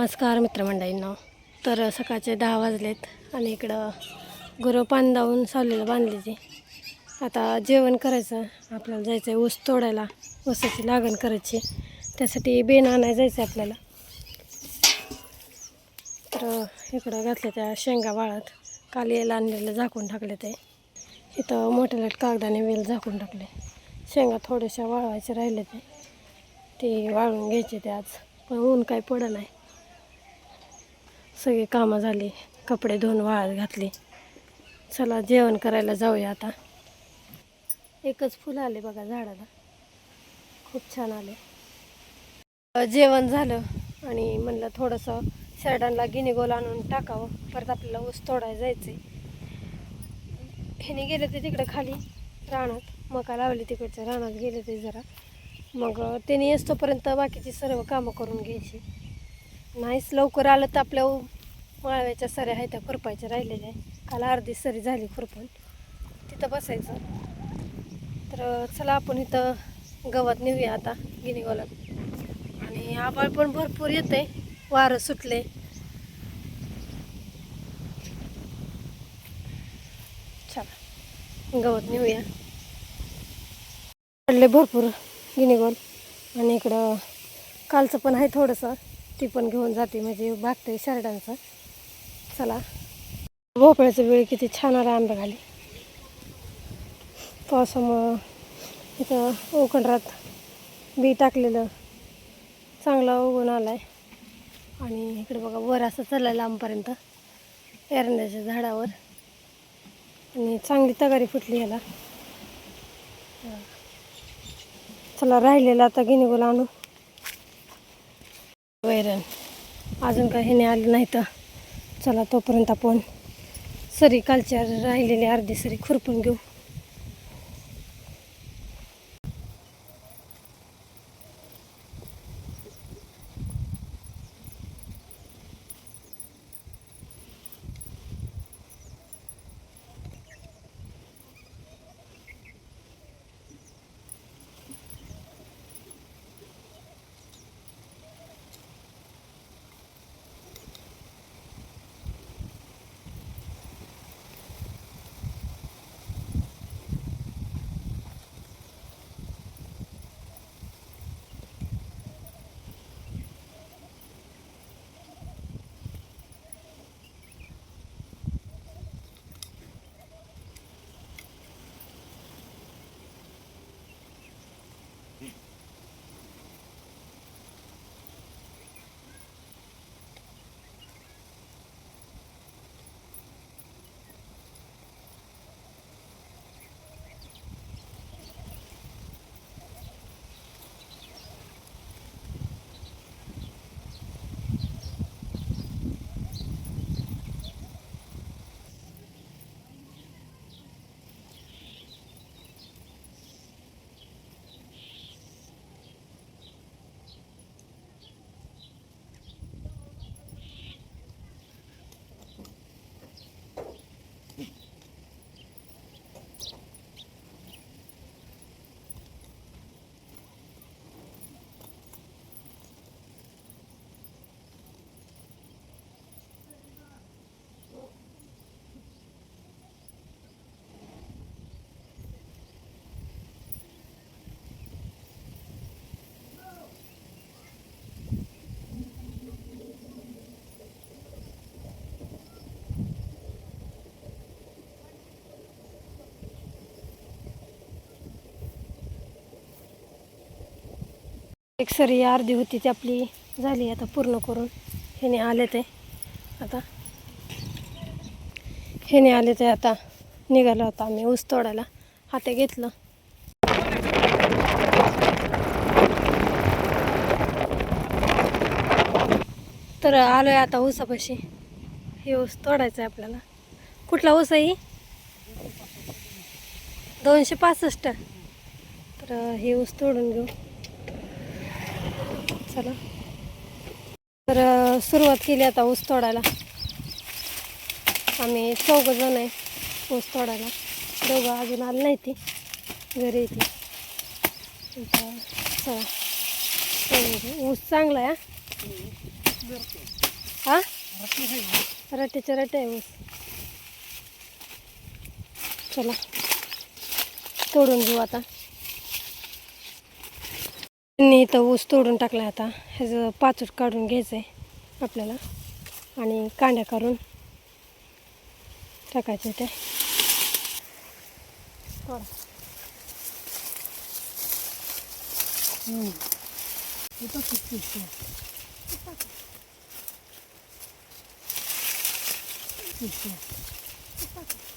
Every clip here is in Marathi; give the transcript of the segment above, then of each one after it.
नमस्कार मित्रमंडळींना. तर सकाळचे दहा वाजलेत आणि इकडं गुरं पान दावून सावलीला बांधली आता जेवण करायचं आपल्याला जायचं आहे ऊस तोडायला. ऊसाची लागण करायची. त्यासाठी बेन आणायला जायचं आहे आपल्याला. तर इकडं घातल्या त्या शेंगा वाळत. काल यायला आणलेलं झाकून टाकले ते. इथं मोठ्या लाट कागदाने वेल झाकून टाकले. शेंगा थोड्याशा वाळवायचे राहिले ते ती वाळून घ्यायचे ते आज पण ऊन काही पडलं नाही. सगळी कामं झाली. कपडे धुवून वाळत घातली. चला जेवण करायला जाऊया आता. एकच फुलं आले बघा झाडाला. खूप छान आले. जेवण झालं आणि म्हणलं थोडंसं शर्डांना गिनीगोल आणून टाकावं. परत आपल्याला ऊस तोडायला जायचं ह्याने गेले ते तिकडे खाली रानात. मका लावली तिकडच्या रानात गेले ते जरा. मग अ, त्याने बाकीची सर्व कामं करून घ्यायची. नाहीच लवकर आलं तर आपल्या वाळव्याच्या सऱ्या आहेत त्या खुरपायच्या राहिलेल्या आहे काल अर्धी सरी झाली खुरपून. तिथं बसायचं. तर चला आपण इथं गवत नेऊया आता गिनीगोलात आणि आबाळ पण भरपूर येते वारं सुटले चला गवत नेऊया. पडले भरपूर गिनीगोल. आणि इकडं कालचं पण आहे थोडंसं. ती पण घेऊन जाते म्हणजे भागते शर्टांचं चला. भोपळ्याचं वेळ किती छान आला आंबा खाली पावसामुळं इथं ओखंडरात बी टाकलेलं चांगला उगून आला आहे आणि इकडे बघा वर असं चाललं लांबपर्यंत एरंड्याच्या झाडावर. आणि चांगली तगारी फुटली ह्याला. चला राहिलेला आता गिनीगोला आणू. वैरण. अजून काही ह्याने आलं नाही तर. चला तोपर्यंत आपण सरी कालच्या राहिलेली अर्धी सरी खुरपून घेऊ. एक सरी अर्धी होती ती आपली झाली आता पूर्ण करून. ह्याने आले ते. आता ह्याने आले ते आता निघालो आता आम्ही ऊस तोडायला. हाते घेतलं. तर आलोय आता ऊसापाशी. हे ऊस तोडायचं आहे आपल्याला. कुठला ऊस आहे दोनशे पासष्ट. तर हे ऊस तोडून घेऊ. चला. तर सुरुवात केली आता ऊस तोडायला. आम्ही चौघं जण आहे ऊस तोडायला. दोघं अजून आले नाही ती. घरी येते चला. तोडून ऊस चांगला आहे हा. हा? रट्ट्याचे रट्टे आहे ऊस. चला. तोडून घेऊ आता. मी इथं ऊस तोडून टाकला आता ह्याचं पाचूट काढून घ्यायचं आहे आपल्याला आणि कांड्या करून टाकायचे ते Thank you.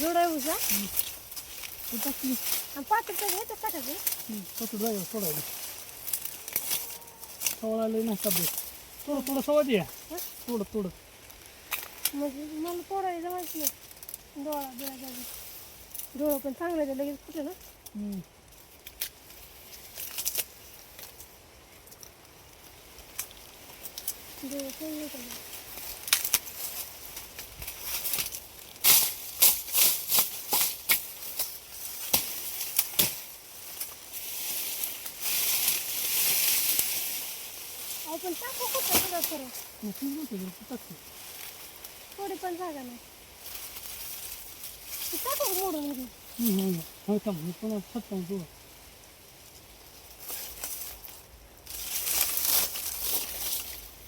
जोड? आणि पाचूट तर घ्यायचं टाकायचं सोडायला सवडायला नाही तब्येत थोडं थोडं सवय द्या थोडं थोडं. म्हणजे मला तोडायला जमायचं नाही. डोळा डोळा जागा डोळं पण चांगलं आहे लगेच कुठे ना डोळं आपण टाकू कुठं सगळं करू थोडी पण जागा नाही. ते टाकू मोडून हो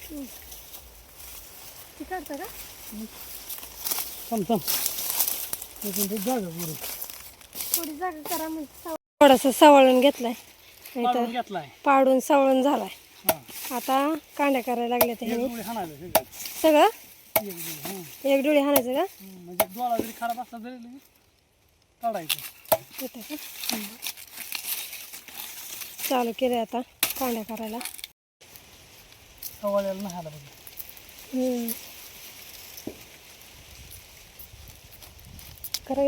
पण तू काढता का? थोडी जागा करा मग. थोडासा सवळून घेतलाय. नाही तर पाडून घेतलाय. पाडून सवळून झालाय. आता कांड्या करायला लागल्या एक त्याने सगळं? एक डोळे, हाणायचं का? म्हणजे डोळा जरी खराब असला लगेच काढायचं. येतं का? चालू केले आता कांड्या करायला. सवाळ्याला नाही आला पाहिजे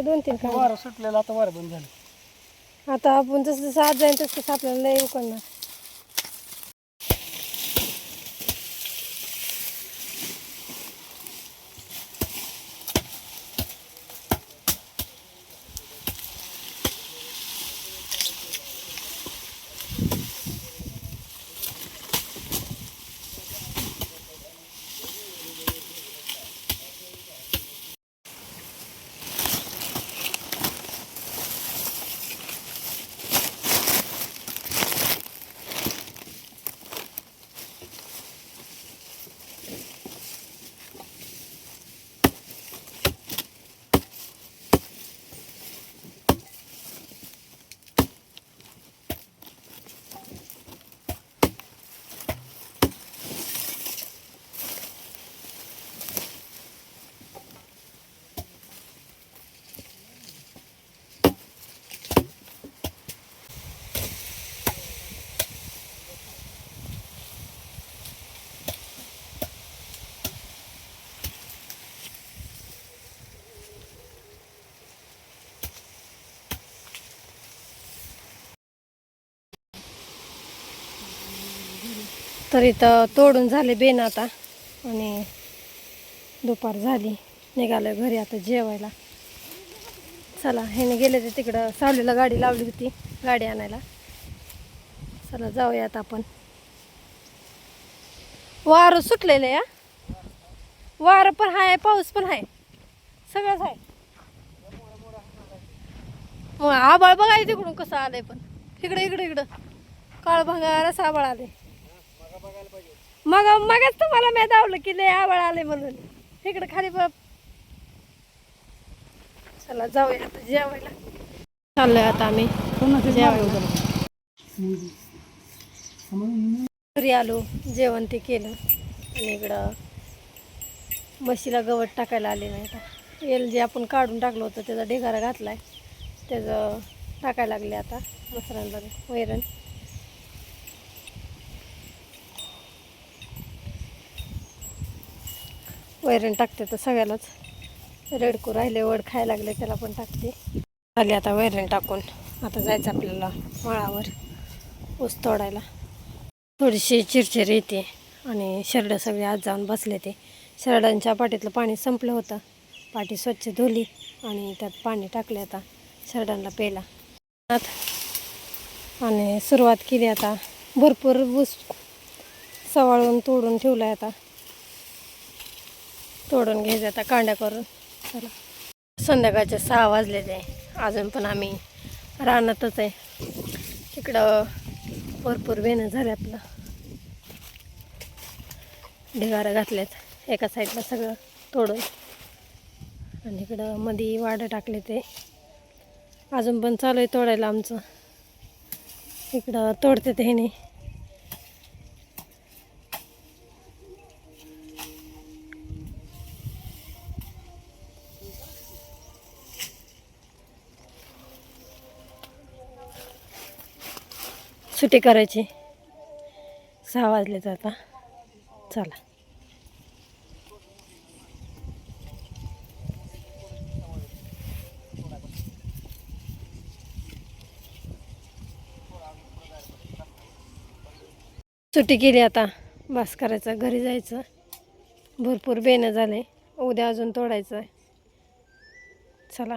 दोन तीन वारं सुटलेलं आता वारं बंद झालं. आता आपण जसं जसं आज जाईल तसं तसं आपल्याला लय उकडणार तर इथं तोडून झाले बेन आता. आणि दुपार झाली. निघालं घरी आता जेवायला. चला ह्याने गेले ते तिकडं. सावलीला गाडी लावली होती गाडी आणायला. चला जाऊयात आपण. वारं सुटलेलं या. वारं पण आहे पाऊस पण आहे सगळंच आहे मग आबाळ बघाय तिकडून कसं आलंय पण. इकडं इकडं इकडं. काळ भंगारच आबाळ आले मग मगच तुम्हाला मी दावलं की लय आबाळ आले म्हणून. इकडे खाली बघ. चला जाऊया आता जेवायला. चाललोय आता आम्ही. जेवायला. घरी आलो जेवण ते केलं. आणि इकडं म्हशीला गवत टाकायला आले नाही आता एल जे आपण काढून टाकलं होतं त्याचा ढेगारा घातलाय. त्याचं टाकायला लागले आता मसरांना वैरण. वैरण टाकते तर सगळ्यालाच रेडकू राहिले वड खायला लागले त्याला पण टाकते. आले आता वैरण टाकून. आता जायचं आपल्याला मळावर ऊस तोडायला. थोडीशी चिरचिर येते आणि शरडं सगळे आज जाऊन बसले ते. शरडांच्या पाटीतलं पाणी संपलं होतं. पाटी स्वच्छ धुली आणि त्यात पाणी टाकले आता शरडांना प्यायला. आणि सुरुवात केली आता. भरपूर ऊस सवाळून तोडून ठेवला आहे आता. तोडून घ्यायचं आता कांड्या करून. चला. संध्याकाळचे सहा वाजलेले अजून पण आम्ही रानातच आहे. इकडं भरपूर वेणं झाले आपलं ढिगारा घातलेत. एका साईडला सगळं तोडून. आणि इकडं मधी वाडं टाकले ते. अजून पण चालू आहे तोडायला आमचं. इकडं तोडते ते ह्याने. सुटी करायची. सहा वाजले तर आता. चला. सुट्टी केली आता. बस करायचं घरी जायचं. भरपूर बेणं झाले. उद्या अजून तोडायचं आहे चला.